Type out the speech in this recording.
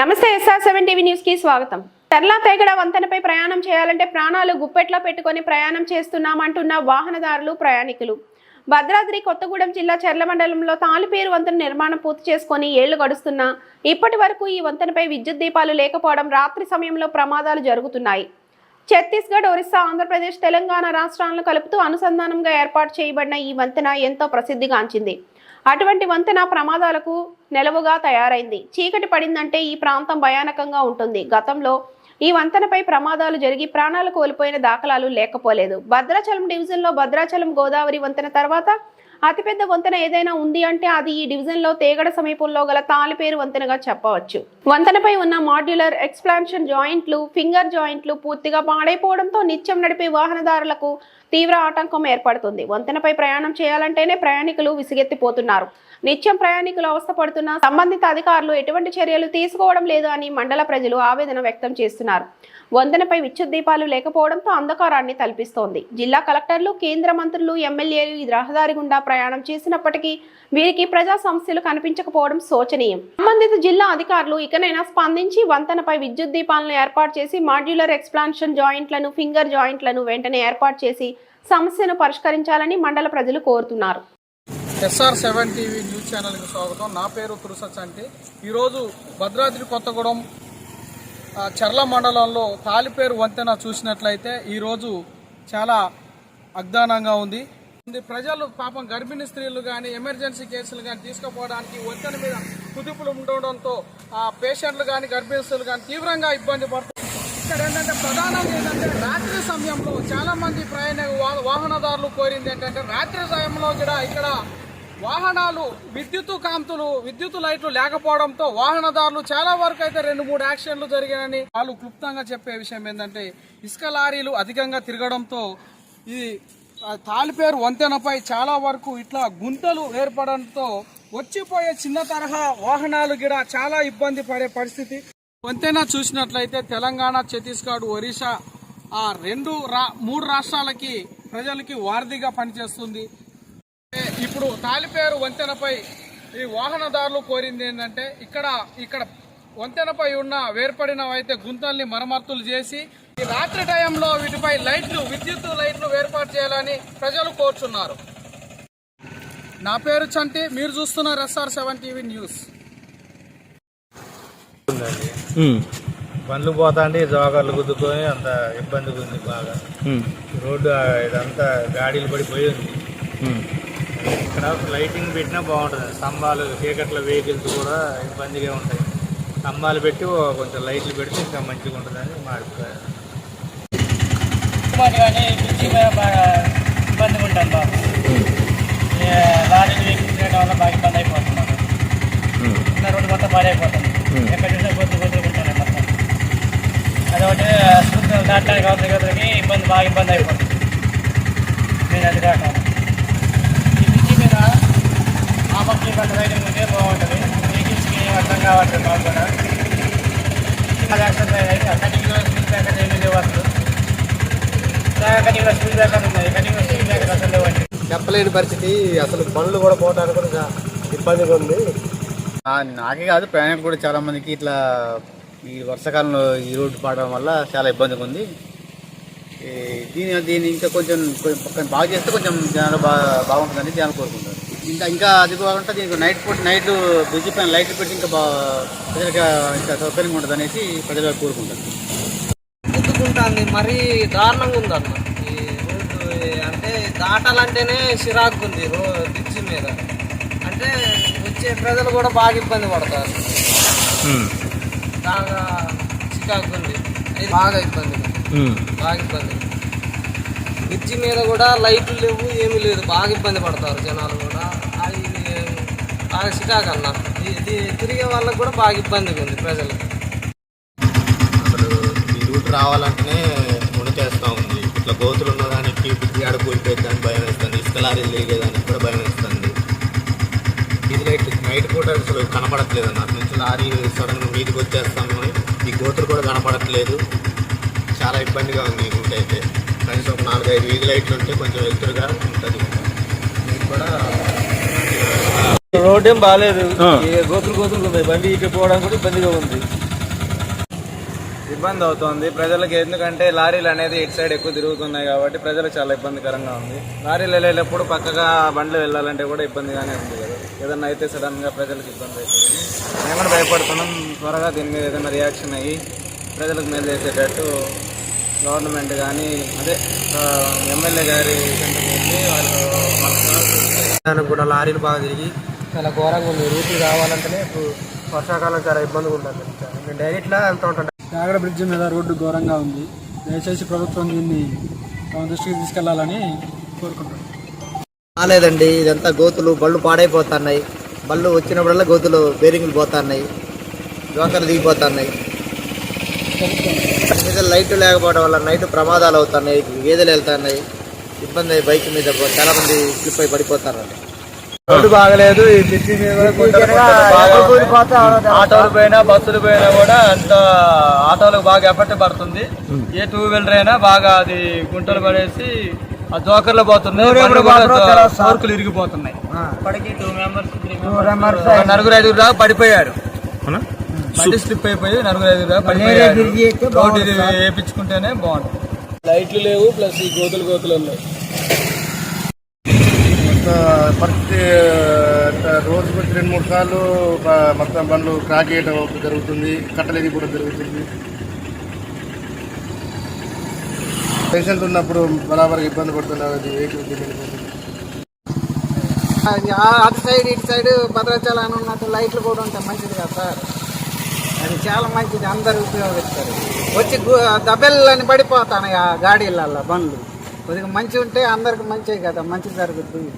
నమస్తే SR seven TV న్యూస్కి స్వాగతం. తెర్లా తెగడ వంతెనపై ప్రయాణం చేయాలంటే ప్రాణాలు గుప్పెట్లో పెట్టుకొని ప్రయాణం చేస్తున్నామంటున్న వాహనదారులు ప్రయాణికులు. భద్రాద్రి కొత్తగూడెం జిల్లా చెర్ల మండలంలో తాలిపేరు వంతెన నిర్మాణం పూర్తి చేసుకొని ఏళ్ళు గడుస్తున్నా ఇప్పటి వరకు ఈ వంతెనపై విద్యుత్ దీపాలు లేకపోవడం రాత్రి సమయంలో ప్రమాదాలు జరుగుతున్నాయి. ఛత్తీస్గఢ్ ఒరిస్సా ఆంధ్రప్రదేశ్ తెలంగాణ రాష్ట్రాలను కలుపుతూ అనుసంధానంగా ఏర్పాటు చేయబడిన ఈ వంతెన ఎంతో ప్రసిద్ధిగాంచింది. అటువంటి వంతెన ప్రమాదాలకు నెలవుగా తయారైంది. చీకటి పడిందంటే ఈ ప్రాంతం భయానకంగా ఉంటుంది. గతంలో ఈ వంతెనపై ప్రమాదాలు జరిగి ప్రాణాలు కోల్పోయిన దాఖలాలు లేకపోలేదు. భద్రాచలం డివిజన్లో భద్రాచలం గోదావరి వంతెన తర్వాత అతిపెద్ద వంతెన ఏదైనా ఉంది అంటే అది ఈ డివిజన్లో తేగడ సమీపంలో గల తాలిపేరు వంతెనగా చెప్పవచ్చు. వంతెనపై ఉన్న మాడ్యులర్ ఎక్స్ప్లాన్షన్ జాయింట్లు ఫింగర్ జాయింట్లు పూర్తిగా పాడైపోవడంతో నిత్యం నడిపే వాహనదారులకు తీవ్ర ఆటంకం ఏర్పడుతుంది. వంతెనపై ప్రయాణం చేయాలంటేనే ప్రయాణికులు విసిగెత్తిపోతున్నారు. నిత్యం ప్రయాణికులు అవస్థపడుతున్న సంబంధిత అధికారులు ఎటువంటి చర్యలు తీసుకోవడం లేదు అని మండల ప్రజలు ఆవేదన వ్యక్తం చేస్తున్నారు. వంతెనపై విద్యుత్ దీపాలు లేకపోవడంతో అంధకారాన్ని తలపిస్తోంది. జిల్లా కలెక్టర్లు కేంద్ర మంత్రులు ఎమ్మెల్యేలు ఈ రహదారి గుండా ప్రయాణం చేసినప్పటికీ వీరికి ప్రజా సమస్యలు కనిపించకపోవడం శోచనీయం. సంబంధిత జిల్లా అధికారులు ఇకనైనా స్పందించి వంతెనపై విద్యుత్ దీపాలను ఏర్పాటు చేసి మాడ్యులర్ ఎక్స్ప్లాన్షన్ జాయింట్లను ఫింగర్ జాయింట్లను వెంటనే ఏర్పాటు చేసి సమస్యను పరిష్కరించాలని మండల ప్రజలు కోరుతున్నారు. ఎస్ఆర్ సెవెన్ టీవీ న్యూస్ ఛానల్కి స్వాగతం. నా పేరు తురుసచ్ అంటే ఈరోజు భద్రాద్రి కొత్తగూడెం చర్ల మండలంలో తాలిపేరు వంతెన చూసినట్లయితే ఈరోజు చాలా అగ్దానంగా ఉంది. ప్రజలు పాపం గర్భిణీ స్త్రీలు కానీ ఎమర్జెన్సీ కేసులు కానీ తీసుకుపోవడానికి వంతెన మీద కుదుపులు ఉండడంతో ఆ పేషెంట్లు కానీ గర్భిణీ స్త్రీలు కానీ తీవ్రంగా ఇబ్బంది పడుతుంది ఇక్కడ ఏంటంటే ప్రధానంగా ఏంటంటే రాత్రి సమయంలో చాలా మంది ప్రయాణ వాహనదారులు కోరింది ఏంటంటే రాత్రి సమయంలో కూడా ఇక్కడ వాహనాలు విద్యుత్ కాంతులు విద్యుత్ లైట్లు లేకపోవడంతో వాహనదారులు చాలా వరకు అయితే రెండు మూడు యాక్సిడెంట్లు జరిగాయని వాళ్ళు క్లుప్తంగా చెప్పే విషయం ఏంటంటే ఇసుక లారీలు అధికంగా తిరగడంతో ఇది తాలిపేరు వంతెనపై చాలా వరకు ఇట్లా గుంతలు ఏర్పడడంతో వచ్చిపోయే చిన్న తరహా వాహనాలు కూడా చాలా ఇబ్బంది పడే పరిస్థితి. వంతెన చూసినట్లయితే తెలంగాణ ఛత్తీస్గఢ్ ఒరిస్సా ఆ రెండు రా మూడు రాష్ట్రాలకి ప్రజలకి వారధిగా పనిచేస్తుంది. ఇప్పుడు తాలిపేరు వంతెనపై ఈ వాహనదారులు కోరింది ఏంటంటే ఇక్కడ ఇక్కడ వంతెనపై ఉన్న వేర్పడినవైతే గుంతల్ని మరమ్మతులు చేసి ఈ రాత్రి టైంలో వీటిపై లైట్లు విద్యుత్ లైట్లు ఏర్పాటు చేయాలని ప్రజలు కోరుచున్నారు. నా పేరు చంటి మీరు చూస్తున్నారు ఎస్ఆర్ సెవెన్ టీవీ న్యూస్. బండ్లు పోతా అంటే జోగాలు గుద్దుకొని అంత ఇబ్బందిగా ఉంది బాగా. రోడ్డు ఇదంతా గాడీలు పడిపోయి ఉంది. ఇక్కడ లైటింగ్ పెట్టినా బాగుంటుంది. స్తంభాలు చీకట్ల వెహికల్స్ కూడా ఇబ్బందిగా ఉంటాయి. స్తంభాలు పెట్టి కొంచెం లైట్లు పెడితే ఇంకా మంచిగా ఉంటుందని మా అభిప్రాయం. మరి కానీ పిచ్చి బాగా ఇబ్బందిగా ఉంటాను బాబు. లారీలు ఎక్కించడం వల్ల బాగా ఇబ్బంది అయిపోతున్నాను రోడ్డు మొత్తం పాడైపోతుంది. ఎక్కడ చూసినా గొంతు గొంతులు ఉంటాను మొత్తం. అదొకటి స్కూటర్ దాటడానికి అవసరం గదులకి ఇబ్బంది బాగా ఇబ్బంది అయిపోతుంది. నేను అది కాక ఈ పిచ్చి మీద ఆ రైడింగ్ ఉంటే బాగుంటుంది వెహికల్స్కి అర్థం కావట్లేదు మాకు కూడా యాక్సిడెంట్ అయ్యాయి కటింగ్లో స్పీడ్ బ్రేకర్ ఏమీ లేవు అసలు కటింగ్లో స్పీడ్ బ్రేకర్ ఉన్నాయి కటింగ్లో స్పీడ్ బ్రేకర్ అసలు లేవండి చెప్పలేని పరిస్థితి అసలు పనులు కూడా పోవడానికి కూడా ఇబ్బందిగా ఉంది. నాకే కాదు ప్రయాణికులు కూడా చాలా మందికి ఇట్లా ఈ వర్షాకాలంలో ఈ రోడ్డు పడడం వల్ల చాలా ఇబ్బందిగా ఉంది. ఈ దీని దీన్ని ఇంకా కొంచెం కొంచెం బాగా చేస్తే కొంచెం జనాలు బాగా బాగుంటుందని జనాలు కోరుకుంటారు ఇంకా ఇంకా అది కాకుండా దీనికి నైట్ పూట నైట్ బ్రిడ్జి పైన లైట్లు పెట్టి ఇంకా బాగా ప్రజలకు ఇంకా సౌకర్యంగా ఉంటుంది అనేసి ప్రజలు కోరుకుంటారు. గుద్దుకుంటుంది. మరీ దారుణంగా ఉంది అన్న ఈ రోడ్డు అంటే దాటాలంటేనే చిరాకు ఉంది రో బ్రిడ్జి మీద. అంటే వచ్చే ప్రజలు కూడా బాగా ఇబ్బంది పడతారు. బాగా చికాకు ఉంది. ఇది బాగా ఇబ్బంది బాగా ఇబ్బంది బ్రిడ్జి మీద కూడా లైట్లు లేవు ఏమీ లేదు. బాగా ఇబ్బంది పడతారు జనాలు కూడా. అది ఇది తిరిగే వాళ్ళకి కూడా బాగా ఇబ్బందిగా ఉంది ప్రజలకు అసలు ఈ రూట్ రావాలంటేనే మునిచేస్తూ ఉంది. ఇట్లా గోతులు ఉన్నదానికి బుద్ధి ఆడ కూలిపోయేదానికి భయం వేస్తుంది. ఇసుక లారీలు లేగేదానికి కూడా భయం వేస్తుంది. ఇది లైట్ నైట్ పూట అసలు కనపడట్లేదు అన్న. అటు నుంచి లారీ సడన్గా మీదికి వచ్చేస్తాము ఈ గోతులు కూడా కనపడట్లేదు చాలా ఇబ్బందిగా ఉంది ఈ రూట్ అయితే. కనీసం ఒక నాలుగైదు వీధి లైట్లు ఉంటే కొంచెం వెళ్తురుగా ఉంటుంది. కూడా రోడ్ ఏం బాగాలేదు ఈ గోతులు గోతులు ఉన్నాయి. బండి ఇటు పోవడానికి కూడా ఇబ్బందిగా ఉంది. ఇబ్బంది అవుతుంది. ప్రజలకు ఎందుకంటే లారీలు అనేది ఇటు సైడ్ ఎక్కువ తిరుగుతున్నాయి కాబట్టి ప్రజలకు చాలా ఇబ్బందికరంగా ఉంది. లారీలు వెళ్ళేటప్పుడు పక్కగా బండ్లు వెళ్ళాలంటే కూడా ఇబ్బందిగానే ఉంది కదా. ఏదన్నా అయితే సడన్గా ప్రజలకు ఇబ్బంది అవుతుంది. మేము కూడా భయపడుతున్నాం. త్వరగా దీని మీద ఏదైనా రియాక్షన్ అయ్యి ప్రజలకు మేలు చేసేటట్టు గవర్నమెంట్ కానీ అదే ఎమ్మెల్యే గారి వెళ్ళి వాళ్ళు మనకు దానికి కూడా లారీలు బాగా తిరిగి చాలా ఘోరంగా ఉంది. రూట్లు కావాలంటేనే ఇప్పుడు వర్షాకాలం చాలా ఇబ్బందిగా ఉంటుంది నేను డైరెక్ట్లా వెళ్తూ ఉంటాను నాగడ బ్రిడ్జ్ మీద రోడ్డు ఘోరంగా ఉంది. దయచేసి ప్రభుత్వం దీన్ని తమ దృష్టికి తీసుకెళ్ళాలని కోరుకుంటున్నాను రాలేదండి. ఇదంతా గోతులు బళ్ళు పాడైపోతున్నాయి. బళ్ళు వచ్చినప్పుడల్లా గోతులు బేరింగ్లు పోతున్నాయి. జోకర్లు దిగిపోతున్నాయి. మీద లైట్ లేకపోవడం వల్ల నైట్ ప్రమాదాలు అవుతున్నాయి. గేదెలు వెళ్తున్నాయి. ఇబ్బంది బైక్ మీద చాలా మంది స్లిప్ అయి పడిపోతారండి. రోడ్డు బాగలేదు ఈ బాగా ఆటోలు పోయినా బస్సులు పోయినా కూడా అంత ఆటోలకు బాగా ఎఫెక్ట్ పడుతుంది. ఏ టూ వీలర్ అయినా బాగా అది గుంటలు పడేసి ఆ జోకర్లో కూడా సోర్కులు ఇరిగిపోతున్నాయి. నలుగురు ఐదుగురు దాకా పడిపోయారు. బండి స్లిప్ అయిపోయి నలుగురు ఐదుగురు దాకా పడిపోయారు. రోడ్డు వేయించుకుంటేనే బాగుంటుంది. లైట్లు లేవు ప్లస్ ఈ గోతులు గోతులు ఉన్నాయి. పరిస్థితి రోజుకు రెండు మూడు సార్లు మొత్తం బండ్లు క్రాక్ చేయడం జరుగుతుంది కట్టలేదు కూడా జరుగుతుంది. పేషెంట్ ఉన్నప్పుడు బరాబర్ ఇబ్బంది పడుతున్నారు అది వెహికల్ అటు సైడ్ ఇటు సైడ్ భద్రాచలం ఉన్నట్టు లైట్లు కూడా ఉంటాయి మంచిది కదా సార్. అది చాలా మంచిది అందరు ఉపయోగిస్తారు. వచ్చి దబెల్లని పడిపోతాను ఆ గాడీలలో బండ్లు. కొద్దిగా మంచి ఉంటే అందరికి మంచిది కదా మంచి జరుగుతుంది